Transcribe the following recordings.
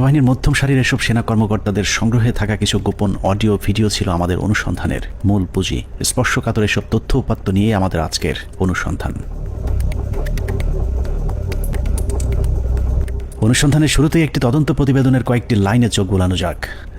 সেনাবাহিনীর মধ্যম সারির এসব সেনা কর্মকর্তাদের সংগ্রহে থাকা কিছু গোপন অডিও ভিডিও ছিল আমাদের অনুসন্ধানের মূল পুঁজি। স্পর্শকাতর এসব তথ্য উপাত্ত নিয়ে আমাদের আজকের অনুসন্ধান। অনুসন্ধানের শুরুতেই একটি তদন্ত প্রতিবেদনের কয়েকটি লাইনে চোখ গোলানো যাক।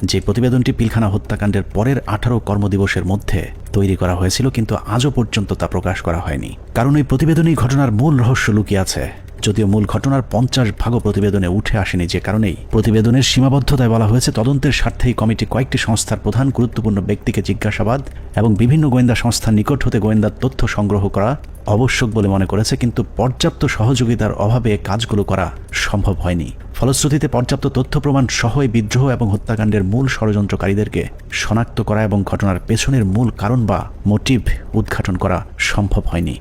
যে প্রতিবেদনটি পিলখানা হত্যাকাণ্ডের পরের আঠারো কর্মদিবসের মধ্যে তৈরি করা হয়েছিল, কিন্তু আজও পর্যন্ত তা প্রকাশ করা হয়নি। কারণ এই প্রতিবেদনই ঘটনার মূল রহস্য লুকিয়ে আছে। যদিও মূল ঘটনার পঞ্চাশ ভাগও প্রতিবেদনে উঠে আসেনি যে কারণেই। প্রতিবেদনের সীমাবদ্ধতায় বলা হয়েছে তদন্তের স্বার্থেই কমিটি কয়েকটি সংস্থার প্রধান গুরুত্বপূর্ণ ব্যক্তিকে জিজ্ঞাসাবাদ এবং বিভিন্ন গোয়েন্দা সংস্থার নিকট হতে গোয়েন্দার তথ্য সংগ্রহ করা আবশ্যক বলে মনে করেছে, কিন্তু পর্যাপ্ত সহযোগিতার অভাবে কাজগুলো করা সম্ভব হয়নি। ফলশ্রুতিতে পর্যাপ্ত তথ্য প্রমাণ সহ এই বিদ্রোহ এবং হত্যাকাণ্ডের মূল ষড়যন্ত্রকারীদেরকে শনাক্ত করা এবং ঘটনার পেছনের মূল কারণ বা মোটিভ উদ্ঘাটন করা সম্ভব হয়নি।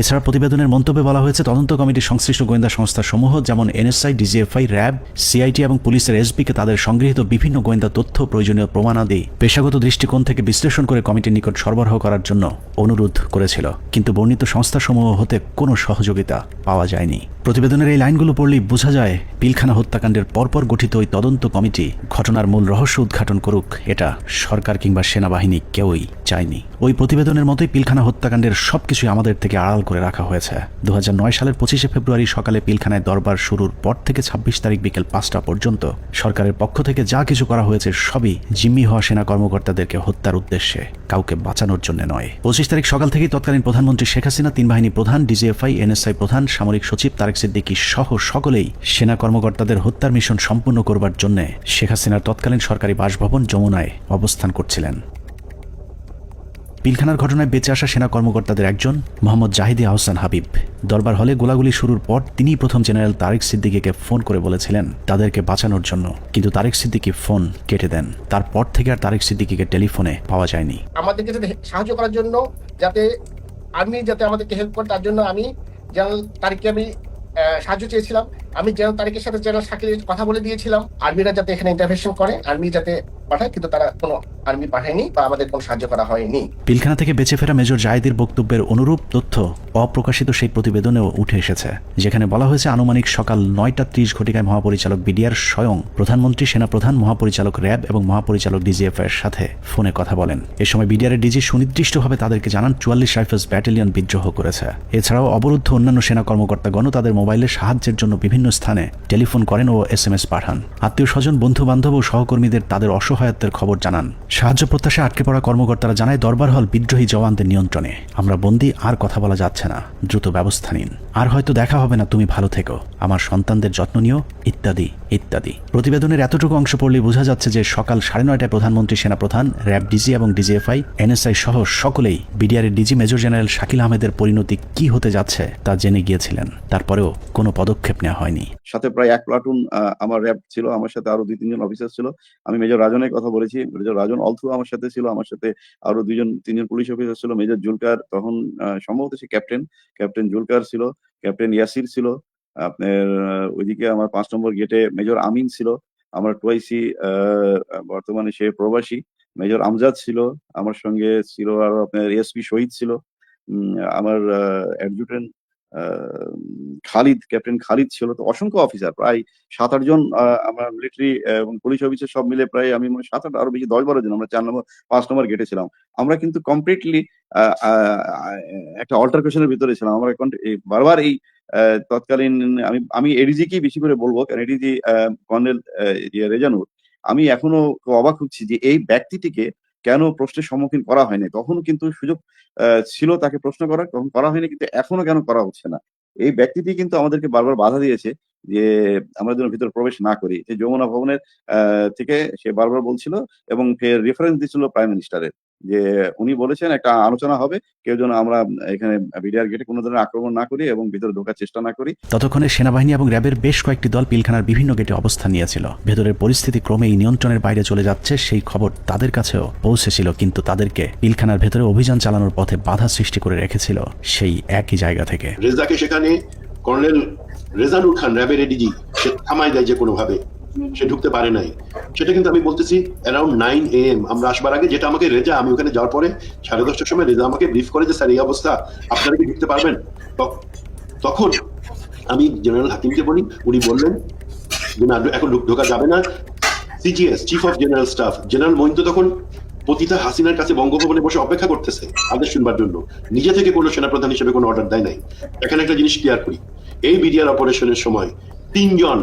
এছাড়া প্রতিবেদনের মন্তব্যে বলা হয়েছে, তদন্ত কমিটির সংশ্লিষ্ট গোয়েন্দা সংস্থা সমূহ, যেমন এনএসআই, ডিজিএফআই, র্যাব, সিআইটি এবং পুলিশের এসবিকে তাদের সংগৃহীত বিভিন্ন গোয়েন্দা তথ্য প্রয়োজনীয় প্রমাণাদি পেশাগত দৃষ্টিকোণ থেকে বিশ্লেষণ করে কমিটির নিকট সরবরাহ করার জন্য অনুরোধ করেছিল। কিন্তু বর্ণিত সংস্থাসমূহ হতে কোনো সহযোগিতা পাওয়া যায়নি। প্রতিবেদনের এই লাইনগুলো পড়লেই বোঝা যায়, পিলখানা হত্যাকাণ্ডের পরপর গঠিত ওই তদন্ত কমিটি ঘটনার মূল রহস্য উদ্ঘাটন করুক, এটা সরকার কিংবা সেনাবাহিনী কেউই চায়নি। ওই প্রতিবেদনের মতোই পিলখানা হত্যাকাণ্ডের সবকিছুই আমাদের থেকে আড়াল করে রাখা হয়েছে। দু হাজার নয় সালের পঁচিশে ফেব্রুয়ারি সকালে পিলখানায় দরবার শুরুর পর থেকে ছাব্বিশ তারিখ বিকেল পাঁচটা পর্যন্ত সরকারের পক্ষ থেকে যা কিছু করা হয়েছে সবই জিম্মি হওয়া সেনা কর্মকর্তাদেরকে হত্যার উদ্দেশ্যে, কাউকে বাঁচানোর জন্য নয়। পঁচিশ তারিখ সকাল থেকেই তৎকালীন প্রধানমন্ত্রী শেখ হাসিনা, তিন বাহিনী প্রধান, ডিজিএফআই, এনএসআই প্রধান, সামরিক সচিব তারেক সিদ্দিকী সহ সকলেই সেনা কর্মকর্তাদের হত্যার মিশন সম্পূর্ণ করবার জন্য শেখ হাসিনার তৎকালীন সরকারি বাসভবন যমুনায় অবস্থান করছিলেন। পিলখানার ঘটনায় বেঁচে আসা সেনা কর্মকর্তাদের একজন, মোহাম্মদ জাহিদি আহসান হাবিব। দরবার হলে গোলাগুলি শুরুর পর তিনিই প্রথম জেনারেল তারেক সিদ্দিকিকে ফোন করে বলেছিলেন তাদেরকে বাঁচানোর জন্য, কিন্তু তারেক সিদ্দিকি ফোন কেটে দেন। তারপর থেকে আর তারেক সিদ্দিকিকে টেলিফোনে পাওয়া যায়নি। আমাদেরকে যাতে সাহায্য করার জন্য, যাতে আর্মি যাতে আমাদেরকে হেল্প করে তার জন্য আমি জেনারেল তারিখকে আমি সাহায্য চেয়েছিলাম। আমি জেনারেল তারিখের সাথে জেনারেল শাকিলের কথা বলে দিয়েছিলাম। আর্মিরা যাতে এখানে ইন্টারভেনশন করে, আর্মি যাতে পাঠায়, কিন্তু তারা কোনো আর্মি পাঠায়নি বা আমাদের কোনো সাহায্য করা হয়নি। পিলখানা থেকে বেঁচে ফেরা মেজর জাহিদের বক্তব্যের অনুরূপ তথ্য অপ্রকাশিত সেই প্রতিবেদনেও উঠে এসেছে, যেখানে বলা হয়েছে আনুমানিক সকাল নয়টা ত্রিশ ঘটিকায় মহাপরিচালক বিডিআর স্বয়ং প্রধানমন্ত্রী সেনাপ্রধান মহাপরিচালক র্যাব এবং মহাপরিচালক ডিজিএফ এর সাথে ফোনে কথা বলেন। এ সময় বিডিআর ডিজি সুনির্দিষ্টভাবে তাদেরকে জানান, চুয়াল্লিশ রাইফেলস ব্যাটালিয়ন বিদ্রোহ করেছে। এছাড়াও অবরুদ্ধ অন্যান্য সেনা কর্মকর্তাগণ তাদের মোবাইলে সাহায্যের জন্য বিভিন্ন স্থানে টেলিফোন করেন ও এস এম এস পাঠান। আত্মীয় স্বজন বন্ধু বান্ধব ও সহকর্মীদের তাদের অসহায়ত্বের খবর জানান। সাহায্য প্রত্যাশা আটকে পড়া কর্মকর্তারা জানায়, দরবার হল বিদ্রোহী জওয়ানদের নিয়ন্ত্রণে। আমরা বন্দি, আর কথা বলা যাচ্ছে না। দ্রুত ব্যবস্থা নিন। আর হয়তো দেখা হবে না, তুমি ভালো থেকো। আমার সন্তানদের যত্ন নিও, ইত্যাদি। ইত্যাদি। প্রতিবেদনের এতটুকু অংশ পড়লে বোঝা যাচ্ছে যে সকাল সাড়ে নয়টায় প্রধানমন্ত্রী সেনাপ্রধান, র্যাব ডিজি এবং ডিজিএফআই, এনএসআই সহ সকলেই বিডিআরের ডিজি মেজর জেনারেল শাকিল আহমেদের পরিণতি কি হতে যাচ্ছে তা জেনে গিয়েছিলেন। তারপরেও কোনো পদক্ষেপ নেওয়া হয়নি। সাথে প্রায় এক প্লাটুন আমার র্যাব ছিল, আমার সাথে আরও দুই, তিনজন অফিসার ছিল। আমি মেজর রাজনের কথা বলেছি। মেজর রাজন অলথু আমার সাথে ছিল, আমার সাথে আরও দুইজন, তিনজন পুলিশ অফিসার ছিল। মেজর জুলকার তখন সম্ভবত সে ক্যাপ্টেন। ক্যাপ্টেন জুলকার ছিল। ক্যাপ্টেন ইয়াসির ছিল। আপনার ওইদিকে আমার পাঁচ নম্বর গেটে মেজর আমিন ছিল। আমার টুয়াইসি বর্তমানে সে প্রবাসী। মেজর আমজাদ ছিল, আমার সঙ্গে ছিল আরও আপনার এসপি শহীদ ছিল। আমার অ্যাডজুটেন্ট খালিদ ক্যাপ্টেন খালিদ ছিল। তো অসংখ্য অফিসার প্রায় সাত আট জন আমরা মিলিটারি এবং পুলিশ অফিসার সব মিলে প্রায় আমি মনে সাত আট আরও বেশি দশ বারো জন, আমরা চার নম্বর, পাঁচ নম্বর গেটে ছিলাম। আমরা কিন্তু কমপ্লিটলি একটা অল্টারকেশনের ভিতরে ছিলাম। আমরা বারবার এই তৎকালীন, আমি আমি এডিজিকেই বেশি করে বলব, কারণ এডিজি কর্নেল ইয়ে রেজানুর আমি এখনও অবাক হচ্ছি যে এই ব্যক্তিটিকে কেন প্রশ্নের সম্মুখীন করা হয়নি? তখন কিন্তু সুযোগ ছিল তাকে প্রশ্ন করার, তখন করা হয়নি, কিন্তু এখনও কেন করা হচ্ছে না? এই ব্যক্তিটি কিন্তু আমাদেরকে বারবার বাধা দিয়েছে যে আমরা যেন ভিতরে প্রবেশ না করি। যে যমুনা ভবনের থেকে সে বারবার বলছিল এবং ফের রেফারেন্স দিছিল প্রাইম মিনিস্টারের যে উনি বলেছেন একটা আলোচনা হবে কেউ যেন আমরা এখানে বিডিআর গেটে কোনো ধরনের আক্রমণ না করি এবং ভিতরে ঢোকার চেষ্টা না করি। ততক্ষণে সেনাবাহিনী এবং র্যাবের বেশ কয়েকটি দল পিলখানার বিভিন্ন গেটে অবস্থান নিয়েছিল। ভেতরের পরিস্থিতি ক্রমেই নিয়ন্ত্রণের বাইরে চলে যাচ্ছে সেই খবর তাদের কাছেও পৌঁছেছিল কিন্তু তাদেরকে পিলখানার ভেতরে অভিযান চালানোর পথে বাধা সৃষ্টি করে রেখেছিল সেই একই জায়গা থেকে। রেজাকে সেখানে কর্নেল রেজানুর খান র্যাবের এডিজি সে থামাই দেয় যে কোনোভাবে। সে ঢুকতে পারে নাই। সেটা কিন্তু আমি বলতেছি অ্যারাউন্ড নাইন এ এম আমরা আসবার আগে যেটা আমাকে রেজা, আমি ওখানে যাওয়ার পরে সাড়ে দশটার সময় রেজা আমাকে ব্রিফ করে যে, স্যার, এই অবস্থা, আপনারা কি ঢুকতে পারবেন? তখন আমি জেনারেল হাকিমকে বলি, উনি বললেন যে, না, এখন ঢোকা যাবে না। CGS chief of general staff general Mohin তো তখন পতিতা হাসিনার কাছে বঙ্গভবনে বসে অপেক্ষা করতেছে আদেশ শুনবার জন্য। নিজে থেকে কোনো সেনাপ্রধান হিসেবে কোনো অর্ডার দেয় নাই। এখানে একটা জিনিস ক্লিয়ার করি। এই বিডিআর অপারেশনের সময় তিনজন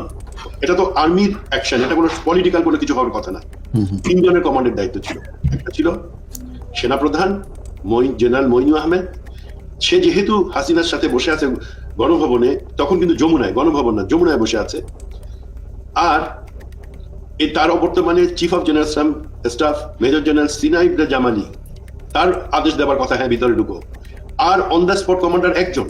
এটা তো আর্মির অ্যাকশন এটা কোনো পলিটিক্যাল কোনো কিছু হওয়ার কথা না। তিনজনের কমান্ডের দায়িত্ব ছিল। একটা ছিল সেনাপ্রধান জেনারেল মইনু আহমেদ। সে যেহেতু হাসিনার সাথে বসে আছে গণভবনে তখন কিন্তু যমুনায় গণভবন না যমুনায় বসে আছে। আর এই তার অবর্তমানে chief of general staff major general সিনাইব জামানি তার আদেশ দেওয়ার কথা হ্যাঁ ভিতরে ঢুকো। আর অন দ্য স্পট কমান্ডার একজন।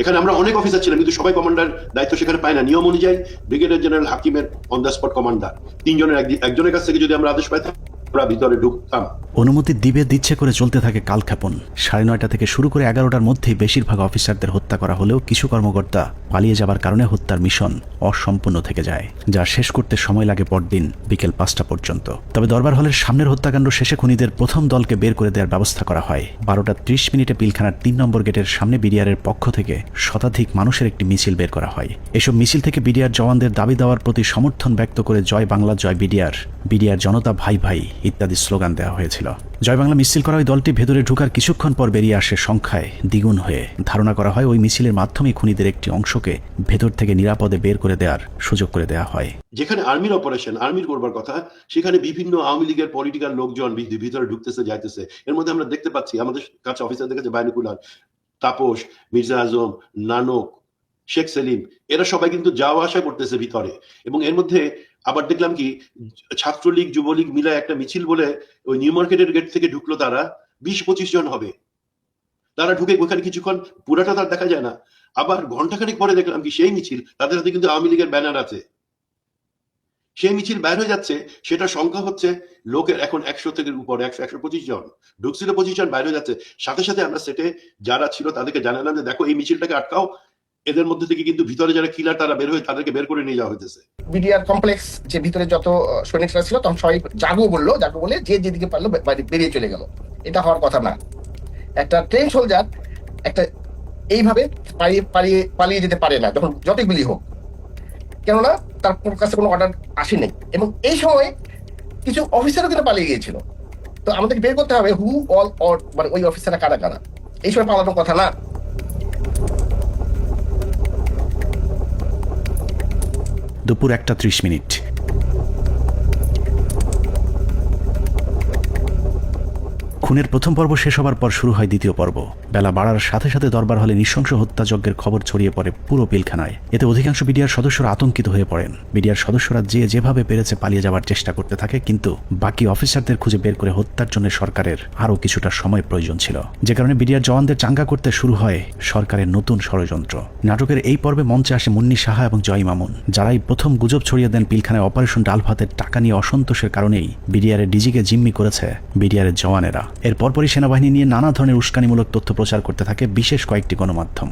এখানে আমরা অনেক অফিসার ছিলাম, কিন্তু সবাই কমান্ডার দায়িত্ব সেখানে পায় না। নিয়ম অনুযায়ী ব্রিগেডিয়ার জেনারেল হাকিমের অন দ্য স্পট কমান্ডার তিনজনের একজনের কাছ থেকে যদি আমরা আদেশ পাইতাম আমরা ভিতরে ঢুকতাম। অনুমতি দিবে দিচ্ছে করে চলতে থাকে কালক্ষেপণ। সাড়ে নয়টা থেকে শুরু করে এগারোটার মধ্যেই বেশিরভাগ অফিসারদের হত্যা করা হলেও কিছু কর্মকর্তা পালিয়ে যাবার কারণে হত্যার মিশন অসম্পূর্ণ থেকে যায়, যা শেষ করতে সময় লাগে পরদিন বিকেল পাঁচটা পর্যন্ত। তবে দরবার হলের সামনের হত্যাকাণ্ড শেষে খুনিদের প্রথম দলকে বের করে দেওয়ার ব্যবস্থা করা হয়। বারোটা ত্রিশ মিনিটে পিলখানার তিন নম্বর গেটের সামনে বিডিআরের পক্ষ থেকে শতাধিক মানুষের একটি মিছিল বের করা হয়। এসব মিছিল থেকে বিডিআর জওয়ানদের দাবি দেওয়ার প্রতি সমর্থন ব্যক্ত করে জয় বাংলা, জয় বিডিআর। বিডিআর জনতা ভাই ভাই ইত্যাদি স্লোগান দেওয়া হয়েছিল। জয় বাংলা মিছিল করা ওই দলটি ভেতরে ঢুকার কিছুক্ষণ পর বেরিয়ে আসে সংখ্যায় দ্বিগুণ হয়ে। ধারণা করা হয় ওই মিছিলের মাধ্যমে খুনিদের একটি অংশকে ভেতর থেকে নিরাপদে বের করে দেওয়ার সুযোগ করে দেওয়া হয়। যেখানে আর্মির অপারেশন আর্মির করবার কথা, সেখানে বিভিন্ন আওয়ামী লীগের পলিটিক্যাল লোকজন ভিতরে ঢুকতেছে, যাইতেছে। এর মধ্যে আমরা দেখতে পাচ্ছি, আমাদের কাছে অফিসারদের কাছে বাইনকুলার তাপস, মির্জা আজম, নানক, শেখ সেলিম, এরা সবাই কিন্তু যাওয়া আসা করতেছে ভিতরে। এবং এর মধ্যে আবার দেখলাম কি, ছাত্রলীগ, যুবলীগ মিলে একটা মিছিল বলে ওই নিউ মার্কেটের গেট থেকে ঢুকলো তারা, বিশ পঁচিশ জন হবে। তারা ঢুকে ওখানে কিছুক্ষণ পুরাটা তার দেখা যায় না। আবার ঘন্টাখানেক পরে দেখলাম কি, সেই মিছিল, তাদের হাতে কিন্তু আওয়ামী লীগের ব্যানার আছে। সেই মিছিল বাইর হয়ে যাচ্ছে সেটা সংখ্যা হচ্ছে লোকের এখন একশো থেকে উপর, একশো একশো পঁচিশ জন। ঢুকছিল পঁচিশ জন বাইরে যাচ্ছে। সাথে সাথে আমরা সেটে যারা ছিল তাদেরকে জানালাম যে, দেখো, এই মিছিলটাকে আটকাও এদের মধ্যে থেকে কিন্তু ভিতরে যারা কিলার তারা বের হয়ে তাদেরকে বের করে নিয়ে যাওয়া হইতেছে। বিডিআর কমপ্লেক্স যে ভিতরে যত সৈনিকরা ছিল, তখন সবাই জাগো বলল, জাগো বলে যে যেদিকে পারল বেরিয়ে চলে গেল। এটা হওয়ার কথা না। একটা ট্রেন সোলজার একটা এইভাবে পালিয়ে পালিয়ে পালিয়ে যেতে পারে না, যখন যতই গুলি হোক। কেননা তার কাছে কোনো অর্ডার আসেনি এবং এই সময় কিছু অফিসারও কিন্তু পালিয়ে গিয়েছিল। তো আমাদেরকে বের করতে হবে হু অল অর মানে ওই অফিসাররা কারা কারা। এই সময় পালানোর কথা না। দুপুর একটা ত্রিশ মিনিট। খুনের প্রথম পর্ব শেষ হবার পর শুরু হয় দ্বিতীয় পর্ব। বেলা বাড়ার সাথে সাথে দরবার হলে নৃশংস হত্যাযজ্ঞের খবর ছড়িয়ে পড়ে পুরো পিলখানায়। এতে অধিকাংশ বিডিআর সদস্যরা আতঙ্কিত হয়ে পড়েন। বিডিআর সদস্যরা যে যেভাবে পেরেছে পালিয়ে যাওয়ার চেষ্টা করতে থাকে, কিন্তু বাকি অফিসারদের খুঁজে বের করে হত্যার জন্য সরকারের আরও কিছুটা সময় প্রয়োজন ছিল। যে কারণে বিডিআর জওয়ানদের চাঙ্গা করতে শুরু হয় সরকারের নতুন ষড়যন্ত্র। নাটকের এই পর্বে মঞ্চে আসে মুন্নি সাহা এবং জয় মামুন। যারাই প্রথম গুজব ছড়িয়ে দেন পিলখানায় অপারেশন ডাল ভাতের টাকা নিয়ে অসন্তোষের কারণেই বিডিআরের ডিজিকে জিম্মি করেছে বিডিআরের জওয়ানেরা। এর পরপরই সেনাবাহিনী নিয়ে নানা ধরনের উস্কানিমূলক তথ্য প্রচার করতে থাকে বিশেষ কয়েকটি গণমাধ্যম।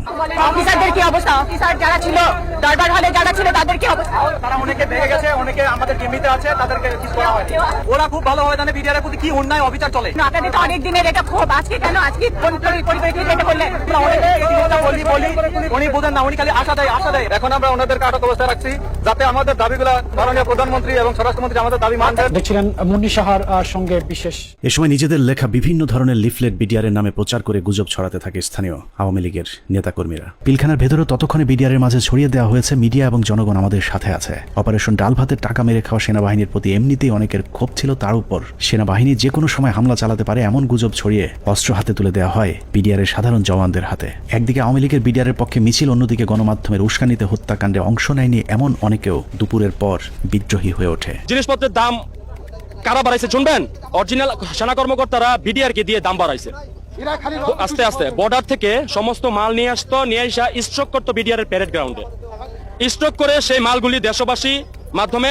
অফিসারদের কি অবস্থা? অফিসার যারা ছিল দরবার হলে যারা ছিল তাদের কি অবস্থা? তারা অনেকে বেড়ে গেছে অনেকে আমাদের জিম্মিতে আছে তাদেরকে কিছু করা হয়নি। ওরা খুব ভালো হয় জানে বিডিআর প্রতি কি অন্যায় অবিচার চলে? আপনাদের তো অনেক দিনের এটা ক্ষোভ। আজকে কেন? আজকে কোন পরিপ্রেক্ষিতে এটা করলেন অনেকে এই জিনিসটা বলি বলি উনি বোঝেন না উনি খালি আশা দেয় আশা দেয়। এখন আমরা ওনাদেরকে আটক অবস্থায় রাখছি যাতে আমাদের দাবিগুলো মাননীয় প্রধানমন্ত্রী এবং স্বরাষ্ট্রমন্ত্রী আমাদের দাবি মানবেন। দেখছিলেন মুন্নি সাহার সঙ্গে বিশেষ এ সময় নিজেদের লেখা বিভিন্ন ধরনের লিফলেট বিডিআরের নামে প্রচার করে গুজব ছড়াতে থাকে স্থানীয় আওয়ামী লীগের নেতাকর্মীরা। পিলখানার ভেতরেও ততক্ষণে বিডিআরের মাঝে ছড়িয়ে দেওয়া হয়েছে, মিডিয়া এবং জনগণ আমাদের সাথে আছে। অপারেশন ডাল ভাতের টাকা মেরে খাওয়া সেনাবাহিনীর প্রতি এমনিতেই অনেকের ক্ষোভ ছিল, তার উপর সেনাবাহিনী যে কোনো সময় হামলা চালাতে পারে এমন গুজব ছড়িয়ে অস্ত্র হাতে তুলে দেওয়া হয় বিডিআরের সাধারণ জওয়ানদের হাতে। একদিকে আওয়ামী লীগের বিডিআরের পক্ষে মিছিল, অন্যদিকে গণমাধ্যমের উস্কানিতে হত্যাকাণ্ডে অংশ নেয়নি এমন অনেকেও দুপুরের পর বিদ্রোহী হয়ে ওঠে। জিনিসপত্রের দাম কারা বাড়াইছে, শুনবেন? অরিজিনাল সেনা কর্মকর্তারা বিডিআর কে দিয়ে দাম বাড়াইছে। আস্তে আস্তে। বর্ডার থেকে সমস্ত মাল নিয়ে আসতো নিয়ে আসা স্ট্রোক করতো বিডিআর এর প্যারেড গ্রাউন্ডে স্ট্রোক করে সেই মালগুলি দেশবাসী মাধ্যমে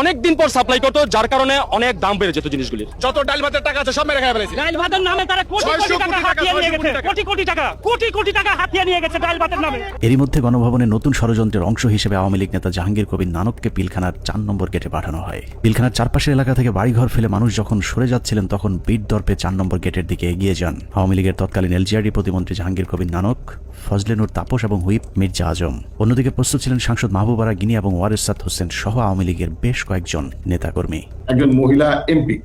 অনেক দিন পর সাপ্লাই করতো যার কারণে অনেক দাম বেড়ে যেত জিনিসগুলির। যত ডাল ভাতের টাকা আছে সব মেরে খাই ফেলেছি। ডাইল ভাতের নামে তারা কোটি কোটি টাকা হাতিয়ে নিয়ে গেছে। কোটি কোটি টাকা কোটি কোটি টাকা হাতিয়ে নিয়ে গেছে ডাইল ভাতের নামে। এরই মধ্যে গণভবনের নতুন ষড়যন্ত্রের অংশ হিসেবে আওয়ামী লীগ নেতা জাহাঙ্গীর কবির নানককে পিলখানার চার নম্বর গেটে পাঠানো হয়। পিলখানার চারপাশের এলাকা থেকে বাড়িঘর ফেলে মানুষ যখন সরে যাচ্ছিলেন তখন বীর দর্পে চার নম্বর গেটের দিকে এগিয়ে যান। আওয়ামী লীগের তৎকালীন এলজিআরডি প্রতিমন্ত্রী জাহাঙ্গীর কবির নানক ফজলেনুর তাপস এবং হুইপ মির্জা আজম। অন্যদিকে প্রস্তুত ছিলেন সাংসদ মাহবুবারা গিনি এবং ওয়ারেসাত হোসেন সহ আওয়ামী লীগের বেশ কয়েকজন নেতাকর্মী। একজন মহিলা এমপি।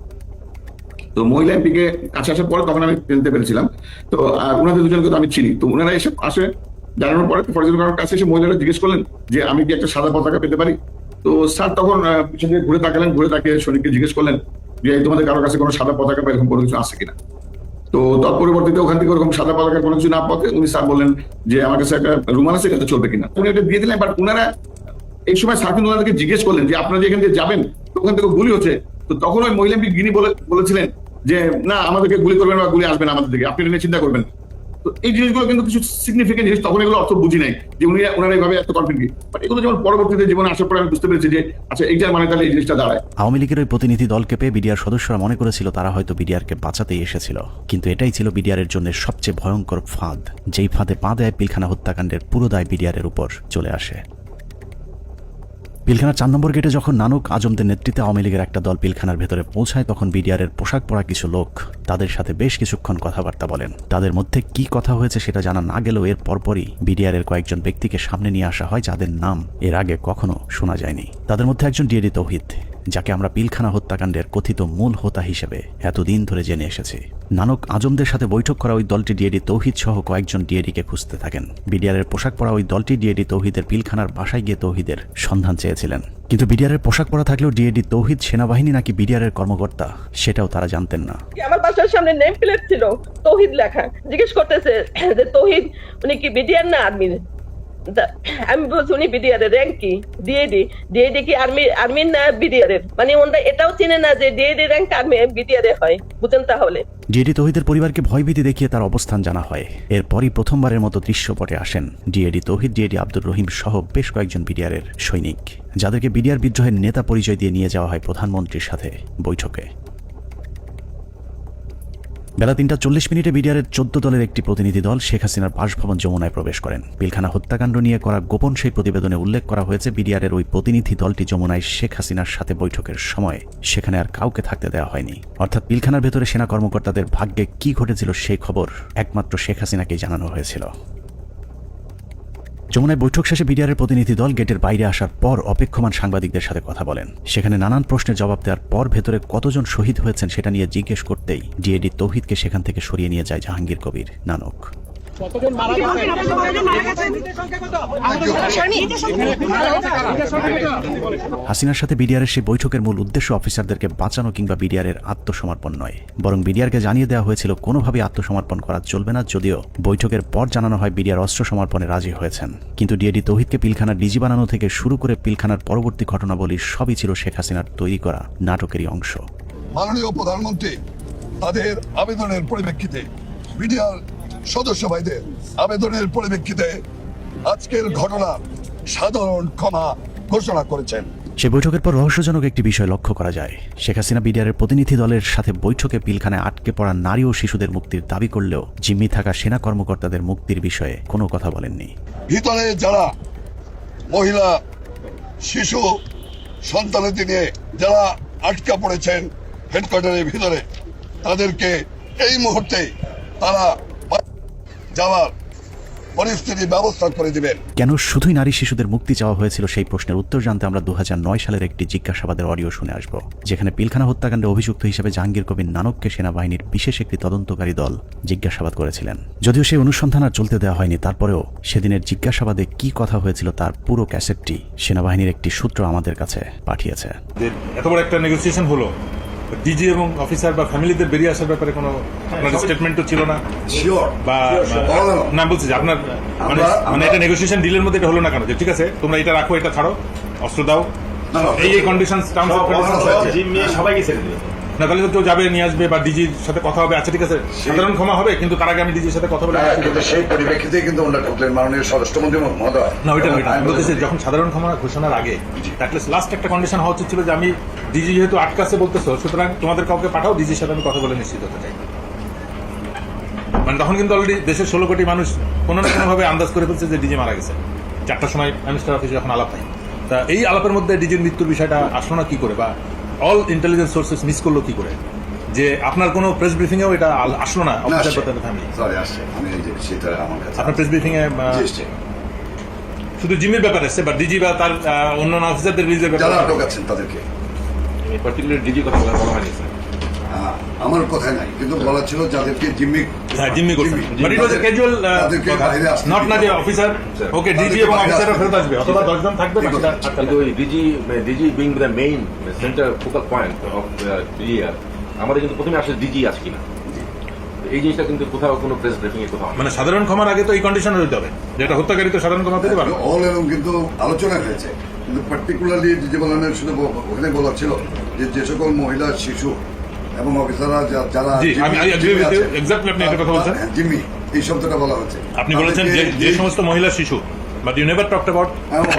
তো মহিলা এমপিকে কাছে আসার পরে তখন আমি চিনতে পেরেছিলাম। তো, আর ওনাদের দুজনকে তো আমি চিনি। তো ওনারা এসে আসে, জানানোর পরে ফরিদুল কারোর কাছে এসে মহিলারা জিজ্ঞেস করলেন যে, আমি কি একটা সাদা পতাকা পেতে পারি? তো স্যার তখন পিছন দিকে ঘুরে তাকালেন, ঘুরে তাকিয়ে সৈনিককে জিজ্ঞেস করলেন যে তোমাদের কারোর কাছে কোনো সাদা পতাকা বা এরকম কোনো কিছু আছে কিনা? তো তৎপরবর্তীতে ওখান থেকে ওরকম সাদা পতাকার কোনো কিছু না পাতে উনি স্যার বললেন যে আমার কাছে একটা রুমাল আছে, এটা চলবে কিনা? উনি এটা দিয়ে দিলেন, বাট ওনারা এই সময় সাকিন ওনাদেরকে জিজ্ঞেস করলেন যে, আপনারা যে এখান থেকে যাবেন ওখান থেকে গুলি হচ্ছে। তো তখন ওই মহিলা গিনি বলেছিলেন যে, না, আমাদেরকে গুলি করবেন বা গুলি আসবে না আমাদের দিকে আপনি নিয়ে চিন্তা করবেন। তো এই জিনিসগুলো কিন্তু কিছু সিগনিফিকেন্ট জিনিস, তখন এগুলো অর্থ বুঝি নাই যে উনি ওনারা এইভাবে এত কনফিডেন্ট বাট এগুলো যেমন পরবর্তীতে জীবনে আসার পরে আমি বুঝতে পেরেছি যে আচ্ছা এইটার মানে তাহলে এই জিনিসটা দাঁড়ায়। আওয়ামী লীগের ওই প্রতিনিধি দলকে পেয়ে বিডিআর সদস্যরা মনে করেছিল তারা হয়তো বিডিআরকে বাঁচাতেই এসেছিল। কিন্তু এটাই ছিল বিডিআর এর জন্য সবচেয়ে ভয়ঙ্কর ফাঁদ। যেই ফাঁদে পা দেয় পিলখানা হত্যাকাণ্ডের, পুরো দায় বিডিআর এর উপর চলে আসে। পিলখানার চার নম্বর গেটে যখন নানক আজমদের নেতৃত্বে আওয়ামী লীগের একটা দল পিলখানার ভেতরে পৌঁছায়, তখন বিডিআরের পোশাক পরা কিছু লোক তাদের সাথে বেশ কিছুক্ষণ কথাবার্তা বলেন। তাদের মধ্যে কি কথা হয়েছে সেটা জানা না গেলেও এর পরপরই বিডিআরের কয়েকজন ব্যক্তিকে সামনে নিয়ে আসা হয়, যাদের নাম এর আগে কখনো শোনা যায়নি। তাদের মধ্যে একজন ডিএডি তৌহিদ। যাকে আমরা পিলখানা হত্যাকাণ্ডের কথিত মূল হোতা হিসেবে এতদিন ধরে জেনে এসেছি। নানক আজমদের সাথে বৈঠক করা ওই দলটি ডিএডি তৌহিদ সহ কয়েকজন ডিএডিকে খুঁজতে থাকেন। বিডিআরের পোশাক পরা ওই দলটি ডিএডি তৌহিদের পিলখানার বাসায় গিয়ে তৌহিদের সন্ধান চেয়েছিলেন। কিন্তু বিডিআরের পোশাক পরা থাকলেও ডিএডি তৌহিদ সেনাবাহিনী নাকি বিডিআরের কর্মকর্তা, সেটাও তারা জানতেন না। আমার বাসার সামনে নেম প্লেট ছিল? তৌহিদ লেখা। জিজ্ঞেস করতেছে যে তৌহিদ, উনি কি বিডিআর না আর্মির আমি বলছি উনি বিডিআর এর র্যাঙ্ক কি ডিএডি ডিএডি কি আর্মি, আর্মির না বিডিআর মানে ওনারা এটাও চিনে না যে ডিএডি র্যাঙ্ক আর্মি, বিডিআর হয়, বুঝেন তাহলে। ডিএডি তৌহিদের পরিবারকে ভয়ভীতি দেখিয়ে তার অবস্থান জানা হয়। এরপরই প্রথমবারের মতো দৃশ্যপটে আসেন ডিএডি তৌহিদ ডিএডি আব্দুর রহিম সহ বেশ কয়েকজন বিডিআরের সৈনিক, যাদেরকে বিডিআর বিদ্রোহের নেতা পরিচয় দিয়ে নিয়ে যাওয়া হয় প্রধানমন্ত্রীর সাথে বৈঠকে। বেলা তিনটা চল্লিশ মিনিটে বিডিআরের চোদ্দ দলের একটি প্রতিনিধি দল শেখ হাসিনার বাসভবন যমুনায় প্রবেশ করেন। পিলখানা হত্যাকাণ্ড নিয়ে করা গোপন সেই প্রতিবেদনে উল্লেখ করা হয়েছে বিডিআরের ওই প্রতিনিধি দলটি যমুনায় শেখ হাসিনার সাথে বৈঠকের সময়। সেখানে আর কাউকে থাকতে দেওয়া হয়নি। অর্থাৎ পিলখানার ভেতরে সেনা কর্মকর্তাদের ভাগ্যে কি ঘটেছিল সেই খবর একমাত্র শেখ হাসিনাকে জানানো হয়েছিল। যমুনায় বৈঠক শেষে বিডিআরের প্রতিনিধি দল গেটের বাইরে আসার পর অপেক্ষমান সাংবাদিকদের সাথে কথা বলেন। সেখানে নানান প্রশ্নের জবাব দেওয়ার পর ভেতরে কতজন শহীদ হয়েছেন সেটা নিয়ে জিজ্ঞেস করতেই ডিএডি তৌহিদকে সেখান থেকে সরিয়ে নিয়ে যায় জাহাঙ্গীর কবির, নানক। হাসিনার সাথে বিডিআরের সেই বৈঠকের মূল উদ্দেশ্য অফিসারদেরকে বাঁচানো কিংবা বিডিআরের আত্মসমর্পণ নয়। বরং বিডিআরকে জানিয়ে দেওয়া হয়েছিল কোনোভাবে আত্মসমর্পণ করা চলবে না যদিও বৈঠকের পর জানানো হয় বিডিআর অস্ত্র সমর্পণে রাজি হয়েছেন। কিন্তু ডিএডি তৌহিদকে পিলখানার ডিজি বানানো থেকে শুরু করে পিলখানার পরবর্তী ঘটনাবলী সবই ছিল শেখ হাসিনার তৈরি করা নাটকেরই অংশ। মাননীয় প্রধানমন্ত্রী তাদের আবেদনের পরিপ্রেক্ষিতে বিডিআর সদস্য ভাইদের আবেদনের পরিপ্রেক্ষিতে আজকের ঘটনা সাধারণ ক্ষমা ঘোষণা করেছেন। সে বৈঠকের পর রহস্যজনক একটি বিষয় লক্ষ্য করা যায়। শেখ হাসিনা বিডিআরের প্রতিনিধি দলের সাথে বৈঠকে পিলখানায় আটকে পড়া নারী ও শিশুদের মুক্তির দাবি করলেও জিম্মি থাকা সেনা কর্মকর্তাদের মুক্তির বিষয়ে কোনো কথা বলেননি। ভিতরে যারা মহিলা শিশু সন্তানদের নিয়ে যারা আটকা পড়েছেন হেডকোয়ার্টারের ভিতরে তাদেরকে এই মুহূর্তে তারা যাওয়ার পরিস্থিতি ব্যবস্থা করে দিবেন। কেন শুধুই নারী শিশুদের মুক্তি চাওয়া হয়েছিল সেই প্রশ্নের উত্তর জানতে আমরা দুহাজার নয় সালের একটি জিজ্ঞাসাবাদের অডিও শুনে আসব যেখানে পিলখানা হত্যাকাণ্ডে অভিযুক্ত হিসেবে জাহাঙ্গীর কবির নানককে সেনাবাহিনীর বিশেষ একটি তদন্তকারী দল জিজ্ঞাসাবাদ করেছিলেন। যদিও সেই অনুসন্ধান আর চলতে দেওয়া হয়নি তারপরেও সেদিনের জিজ্ঞাসাবাদে কি কথা হয়েছিল তার পুরো ক্যাসেটটি সেনাবাহিনীর একটি সূত্র আমাদের কাছে পাঠিয়েছে। এত বড় একটা নেগোসিয়েশন হলো। ডিজি এবং অফিসার বা ফ্যামিলিদের বেরিয়ে আসার ব্যাপারে কোনো আপনার স্টেটমেন্ট তো ছিল না? বা না বলছি যে আপনার মানে মানে এটা নেগোসিয়েশন ডিলের মধ্যে এটা হলো না কেন? যে ঠিক আছে তোমরা এটা রাখো এটা ছাড়ো অস্ত্র দাও। এই এই কন্ডিশন টার্মস সবাইকে ছেড়ে দিবে। না তাহলে তো কেউ যাবে নিয়ে আসবে বা ডিজির সাথে কথা হবে আচ্ছা ঠিক আছে সাধারণ ক্ষমা হবে কিন্তু তার আগে আমি ডিজির সাথে কথা বলে হ্যাঁ, কিন্তু সেই পরিপ্রেক্ষিতে কিন্তু ওনারা ঢুকলেন মাননীয় স্বরাষ্ট্রমন্ত্রী মহোদয়। না ওইটা ওইটা আমি বলতেছি বলতেছি, যখন সাধারণ ক্ষমা ঘোষণার আগে অ্যাটলিস্ট লাস্ট একটা কন্ডিশন হওয়া উচিত ছিল যে আমি ডিজি যেহেতু আটকাছে বলতেছো সুতরাং তোমাদের কাউকে পাঠাও ডিজির সাথে আমি কথা বলে নিশ্চিত হতে চাই। মানে তখন কিন্তু অলরেডি দেশের ষোলো কোটি মানুষ কোনো না কোনোভাবে আন্দাজ করে ফেলছে যে ডিজি মারা গেছে। চারটার সময় মিনিস্টার অফিসে যখন আলাপ হয়। তা এই আলাপের মধ্যে ডিজির মৃত্যুর বিষয়টা আসলো না কি করে? বা অল ইন্টেলিজেন্স সোর্সেস মিস করল কি করে যে আপনার কোনো প্রেস ব্রিফিং এও এটা আসলো না অফিসার আসছে। ফ্যামিলি সরি আসছে। আমি সেটা আমার কাছে আপনার প্রেস ব্রিফিং এ। শুধু জিমের ব্যাপার আছে বা ডিজি বা তার অন্যান্য অফিসারদের রিলিজের যারা আটক আছেন তাদেরকে পার্টিকুলার ডিজি কথা বলা হয়নি স্যার আমার কথাই নাই কিন্তু বলা ছিল যাদেরকে জিম্মি হ্যাঁ জিম্মি করছেন but it was A casual তাদেরকে বাইরে আসতে নট না যে অফিসার ওকে ডিজি এবং অফিসাররা ফেরত আসবে। অথবা দশজন থাকবে ঠিক বাকিটা আছে। আটকালে কিন্তু ওই DG DG being the main centre focal point of clear আমাদের কিন্তু প্রথমে আসলে ডিজি আছে কিনা। এই জিনিসটা কিন্তু কোথাও কোনো প্রেস ব্রিফিং এ কোথাও মানে সাধারণ ক্ষমার আগে তো এই কন্ডিশন হইতে হবে যেটা হত্যাকারী তো সাধারণ ক্ষমা পেতে পারে অল এরকম কিন্তু আলোচনা হয়েছে। কিন্তু পার্টিকুলারলি যে বলা আমি ওখানে বলা ছিল যে যে সকল মহিলা শিশু এবং অফিসাররা যারা জিম্মি এই শব্দটা বলা হচ্ছে। আপনি বলেছেন যে সমস্ত মহিলা শিশু but you never talked about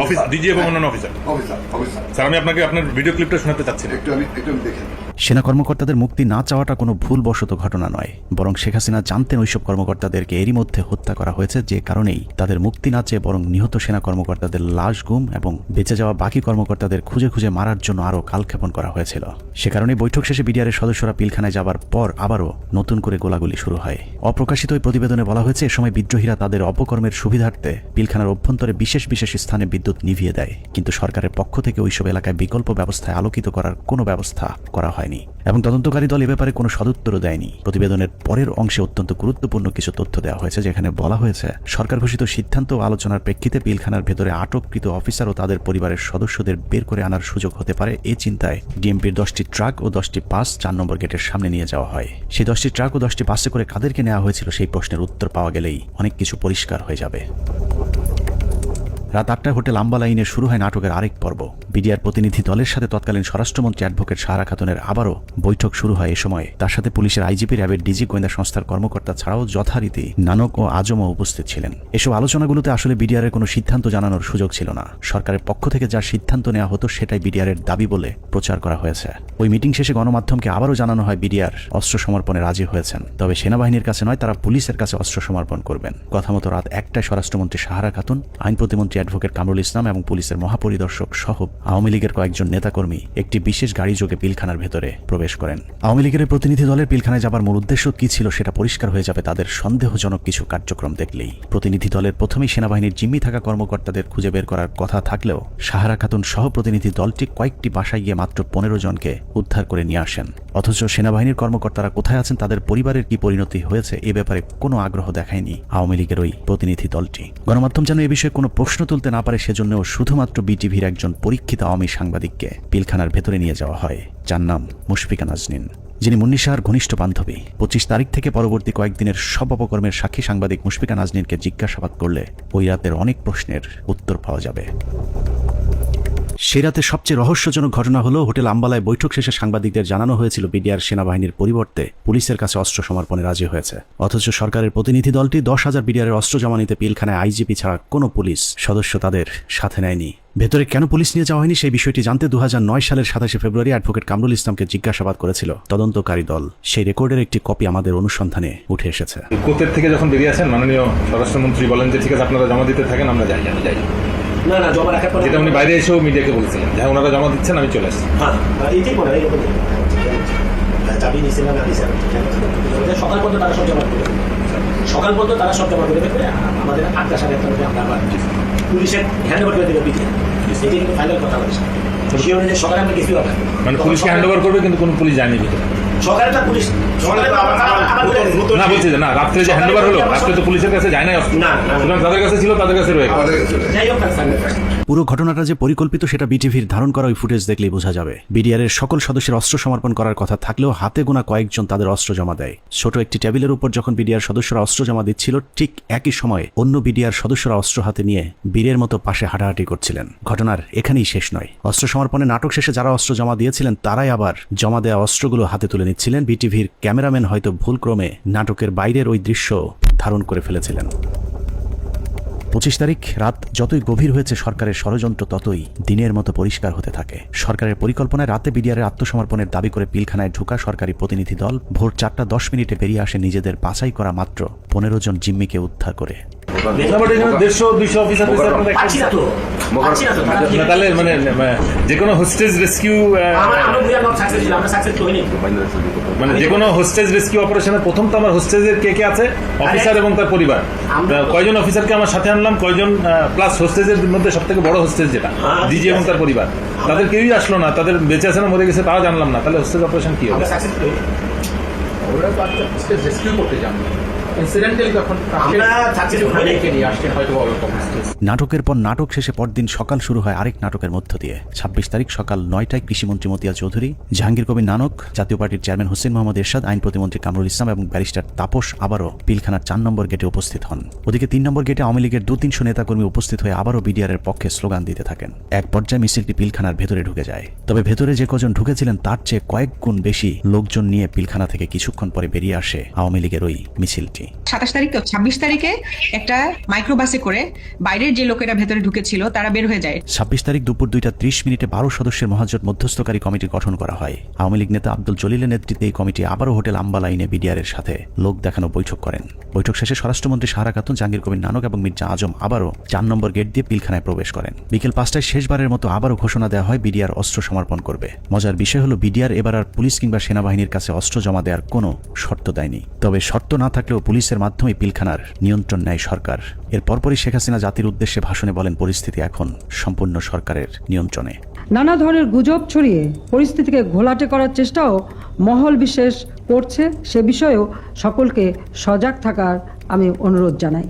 office officer. DG এবং অন্যান্য অফিসার অফিসার অফিসার। স্যার আমি আপনাকে আপনার ভিডিও ক্লিপটা শোনাতে চাচ্ছি একটু আমি একটু আমি দেখে। সেনা কর্মকর্তাদের মুক্তি না চাওয়াটা কোনো ভুলবশত ঘটনা নয়, বরং শেখ হাসিনা জানতেন ওইসব কর্মকর্তাদেরকে এরই মধ্যে হত্যা করা হয়েছে যে কারণেই তাদের মুক্তি না চেয়ে বরং নিহত সেনা কর্মকর্তাদের লাশ, গুম এবং বেঁচে যাওয়া বাকি কর্মকর্তাদের খুঁজে খুঁজে মারার জন্য আরও কালক্ষেপণ করা হয়েছিল। সে কারণে বৈঠক শেষে বিডিআরের সদস্যরা পিলখানায় যাবার পর আবারও নতুন করে গোলাগুলি শুরু হয়। অপ্রকাশিত ওই প্রতিবেদনে বলা হয়েছে, এ সময় বিদ্রোহীরা তাদের অপকর্মের সুবিধার্থে পিলখানার অভ্যন্তরে বিশেষ বিশেষ স্থানে বিদ্যুৎ নিভিয়ে দেয়। কিন্তু সরকারের পক্ষ থেকে ওইসব এলাকায় বিকল্প ব্যবস্থায় আলোকিত করার কোনো ব্যবস্থা করা হয়নি এবং তদন্তকারী দল এ ব্যাপারে কোনো সদুত্তরও দেয়নি। প্রতিবেদনের পরের অংশে অত্যন্ত গুরুত্বপূর্ণ কিছু তথ্য দেওয়া হয়েছে, যেখানে বলা হয়েছে, সরকার ঘোষিত সিদ্ধান্ত ও আলোচনার প্রেক্ষিতে পিলখানার ভেতরে আটককৃত অফিসার ও তাদের পরিবারের সদস্যদের বের করে আনার সুযোগ হতে পারে এ চিন্তায় ডিএমপির দশটি ট্রাক ও দশটি বাস চার নম্বর গেটের সামনে নিয়ে যাওয়া হয়। সেই দশটি ট্রাক ও দশটি বাসে করে কাদেরকে নেওয়া হয়েছিল সেই প্রশ্নের উত্তর পাওয়া গেলেই অনেক কিছু পরিষ্কার হয়ে যাবে। রাত আটটায় হোটেল আম্বা লাইনে শুরু হয় নাটকের আরেক পর্ব। বিডিআর প্রতিনিধি দলের সাথে তৎকালীন স্বরাষ্ট্রমন্ত্রী অ্যাডভোকেট সাহারা খাতুনের আবারও বৈঠক শুরু হয় এ সময়। তার সাথে পুলিশের আইজিপি র্যাবের ডিজি গোয়েন্দা সংস্থার কর্মকর্তা ছাড়াও যথারীতি নানক ও আজমও উপস্থিত ছিলেন। এসব আলোচনাগুলোতে আসলে বিডিআরের কোনো সিদ্ধান্ত জানানোর সুযোগ ছিল না। সরকারের পক্ষ থেকে যা সিদ্ধান্ত নেওয়া হতো সেটাই বিডিআরের দাবি বলে প্রচার করা হয়েছে। ওই মিটিং শেষে গণমাধ্যমকে আবারও জানানো হয় বিডিআর অস্ত্র সমর্পণে রাজি হয়েছেন। তবে সেনাবাহিনীর কাছে নয়, তারা পুলিশের কাছে অস্ত্র সমর্পণ করবেন। কথা মতো রাত একটায় স্বরাষ্ট্রমন্ত্রী সাহারা খাতুন, আইন প্রতিমন্ত্রী অ্যাডভোকেট কামরুল ইসলাম এবং পুলিশের মহাপরিদর্শক সহ আওয়ামী লীগের কয়েকজন নেতাকর্মী একটি বিশেষ গাড়ি যোগে পিলখানার ভেতরে প্রবেশ করেন। আওয়ামী লীগের প্রতিনিধি দলের পিলখানায় যাবার মূল উদ্দেশ্য কি ছিল সেটা পরিষ্কার হয়ে যাবে তাদের সন্দেহজনক কিছু কার্যক্রম দেখলেই। প্রতিনিধি দলের প্রথমেই সেনাবাহিনীর জিম্মি থাকা কর্মকর্তাদের খুঁজে বের করার কথা থাকলেও সাহারা খাতুন সহ প্রতিনিধি দলটি কয়েকটি বাসায় গিয়ে মাত্র পনেরো জনকে উদ্ধার করে নিয়ে আসেন। অথচ সেনাবাহিনীর কর্মকর্তারা কোথায় আছেন, তাদের পরিবারের কি পরিণতি হয়েছে, এ ব্যাপারে কোনো আগ্রহ দেখায়নি আওয়ামী লীগের ওই প্রতিনিধি দলটি। গণমাধ্যম যেন এ বিষয়ে কোনো প্রশ্ন তুলতে না পারে সেজন্যও শুধুমাত্র বিটিভির একজন পরীক্ষিত আওয়ামী সাংবাদিককে পিলখানার ভেতরে নিয়ে যাওয়া হয়, যার নাম মুশফিকা নাজনিন, যিনি মুন্নিশাহার ঘনিষ্ঠ বান্ধবী। পঁচিশ তারিখ থেকে পরবর্তী কয়েকদিনের সব অপকর্মের সাক্ষী সাংবাদিক মুশফিকা নাজনিনকে জিজ্ঞাসাবাদ করলে ওই রাতের অনেক প্রশ্নের উত্তর পাওয়া যাবে। সে রাতে সবচেয়ে রহস্যজনক ঘটনা হলো হোটেল আম্বালায় বৈঠক শেষে সাংবাদিকদের জানানো হয়েছিল বিডিআর সেনাবাহিনীর পরিবর্তে পুলিশের কাছে অস্ত্র সমর্পণে রাজি হয়েছে। অথচ সরকারের প্রতিনিধি দলটি দশ হাজার বিডিআরের অস্ত্র জমা নিতে পিলখানায় আইজিপি ছাড়া কোনো পুলিশ সদস্য তাদের সাথে নেয়নি। ভেতরে কেন পুলিশ নিয়ে যাওয়া হয়নি সেই বিষয়টি জানতে দু হাজার নয় সালের সাতাশে ফেব্রুয়ারি অ্যাডভোকেট কামরুল ইসলামকে জিজ্ঞাসাবাদ করেছিল তদন্তকারী দল। সেই রেকর্ডের একটি কপি আমাদের অনুসন্ধানে উঠে এসেছে। কোর্টের থেকে যখন বেরিয়ে আসেন, মাননীয় স্বরাষ্ট্রমন্ত্রী বলেন যে, ঠিক আছে, আপনারা জমা দিতে থাকেন, আমরা যাই আমি যাই না না জমা রাখার পরে যেটা উনি বাইরে এসেও মিডিয়াকে বলেছিলেন। হ্যাঁ, ওনারা জমা দিচ্ছেন আমি চলে আসছি। হ্যাঁ এইটাই মনে হয় এরকম চাবি নিছে না না নিছে সকাল পর্যন্ত তারা সব জমা করে সকাল পর্যন্ত তারা সব জমা করে দেবে আমাদের আটটা সাড়ে আটটা মধ্যে আমরা আবার পুলিশের হ্যান্ড ওভার করে দেবে বিধি এটা কিন্তু ফাইনাল কথা বলছে। সে অনুযায়ী সকালে আমরা কিছু হবে মানে পুলিশকে হ্যান্ড ওভার করবে কিন্তু কোনো পুলিশ যায়নি ভিতরে। পুলিশ না বলছি না রাত্রে যে হলো রাত্রে তো পুলিশের কাছে যায় না। সুতরাং কাছে ছিল তাদের কাছে রয়ে। পুরো ঘটনাটা যে পরিকল্পিত সেটা বিটিভির ধারণ করা ওই ফুটেজ দেখলেই বোঝা যাবে। বিডিআর এর সকল সদস্যের অস্ত্র সমর্পণ করার কথা থাকলেও হাতে গোনা কয়েকজন তাদের অস্ত্র জমা দেয়। ছোট একটি টেবিলের উপর যখন বিডিআর সদস্যরা অস্ত্র জমা দিচ্ছিল ঠিক একই সময়ে অন্য বিডিআর সদস্যরা অস্ত্র হাতে নিয়ে বীরের মতো পাশে হাঁটাহাঁটি করছিলেন। ঘটনার এখানেই শেষ নয়। অস্ত্র সমর্পণে নাটক শেষে যারা অস্ত্র জমা দিয়েছিলেন তারাই আবার জমা দেওয়া অস্ত্রগুলো হাতে তুলে নিচ্ছিলেন বিটিভির ক্যামেরাম্যান হয়তো ভুলক্রমে নাটকের বাইরের ওই দৃশ্য ধারণ করে ফেলেছিলেন। পঁচিশ তারিখ রাত যতই গভীর হয়েছে সরকারের ষড়যন্ত্র, ততই দিনের মতো পরিষ্কার হতে থাকে। সরকারের পরিকল্পনায় রাতে বিডিআরের আত্মসমর্পণের দাবি করে পিলখানায় ঢোকা সরকারি প্রতিনিধি দল ভোর চারটা দশ মিনিটে বেরিয়ে আসে নিজেদের বাছাই করা মাত্র পনেরো জন জিম্মিকে উদ্ধার করে। মানে মানে, যে কোনো হোস্টেজ রেস্কিউ আমরা আমরা বুঝলাম না সাকসেস ছিল আমরা সাকসেস হইনি মানে যে কোনো হোস্টেজ রেস্কিউ অপারেশনে প্রথম তো আমার হোস্টেজের কে কে আছে? অফিসার এবং তার পরিবার। কয়জন অফিসারকে আমার সাথে আনলাম? কয়জন প্লাস হোস্টেজের মধ্যে সব থেকে বড় হোস্টেজ যেটা? হ্যাঁ, ডিজি এবং তার পরিবার। তাদের কেউই আসলো না তাদের বেঁচে আছে না মরে গেছে তাও জানলাম না। তাহলে হোস্টেজ অপারেশন কি হবে? ওরা রেস্কিউ করতে নাটকের পর নাটক শেষে পরদিন সকাল শুরু হয় আরেক নাটকের মধ্য দিয়ে। ছাব্বিশ তারিখ সকাল নয়টায় কৃষিমন্ত্রী মতিয়া চৌধুরী জাহাঙ্গীর কবির নানক জাতীয় পার্টির চেয়ারম্যান হোসেন মোহাম্মদ এরশাদ আইন প্রতিমন্ত্রী কামরুল ইসলাম এবং ব্যারিস্টার তাপস আবারও পিলখানার চার নম্বর গেটে উপস্থিত হন। ওদিকে তিন নম্বর গেটে আওয়ামী লীগের দু তিনশো নেতাকর্মী উপস্থিত হয়ে আবারও বিডিআরের পক্ষে স্লোগান দিতে থাকেন। এক পর্যায়ে মিছিলটি পিলখানার ভেতরে ঢুকে যায়। তবে ভেতরে যে কজন ঢুকেছিলেন তার চেয়ে কয়েক গুণ বেশি লোকজন নিয়ে পিলখানা থেকে কিছুক্ষণ পরে বেরিয়ে আসে আওয়ামী লীগের ওই মিছিলটি। সাতাশ তারিখ তো, ছাব্বিশ তারিখে একটা মাইক্রোবাসে করে বাইরের যে লোকেরা ভেতরে ঢুকেছিল, তারা বের হয়ে যায়। ছাব্বিশ তারিখ দুপুর দুইটা ত্রিশ মিনিটে বারো সদস্যের মহাজোট মধ্যস্থকারী কমিটি গঠন করা হয়। আওয়ামী লীগ নেতা আব্দুল জলিলের নেতৃত্বে এই কমিটি আবারও হোটেল আম্বা লাইনে বিডিআরের সাথে লোক দেখানো বৈঠক করেন। বৈঠক শেষে স্বরাষ্ট্রমন্ত্রী সাহারা খাতুন, জাহাঙ্গীর কবির নানক এবং মির্জা আজম আবারও চার নম্বর গেট দিয়ে পিলখানায় প্রবেশ করেন। বিকেল পাঁচটায় শেষবারের মতো আবারও ঘোষণা দেওয়া হয়, বিডিআর অস্ত্র সমর্পণ করবে। মজার বিষয় হলো, বিডিআর এবার আর পুলিশ কিংবা সেনাবাহিনীর কাছে অস্ত্র জমা দেওয়ার কোনো শর্ত দেয়নি। তবে শর্ত না থাকলেও পুলিশের মাধ্যমে পিলখানার নিয়ন্ত্রণ নেয় সরকার। এর পরপরই শেখ হাসিনা জাতির উদ্দেশ্যে ভাষণে বলেন, পরিস্থিতি এখন সম্পূর্ণ সরকারের নিয়ন্ত্রণে। নানা ধরনের গুজব ছড়িয়ে পরিস্থিতিকে ঘোলাটে করার চেষ্টাও মহল বিশেষ করছে। সে বিষয়েও সকলকে সজাগ থাকার আমি অনুরোধ জানাই।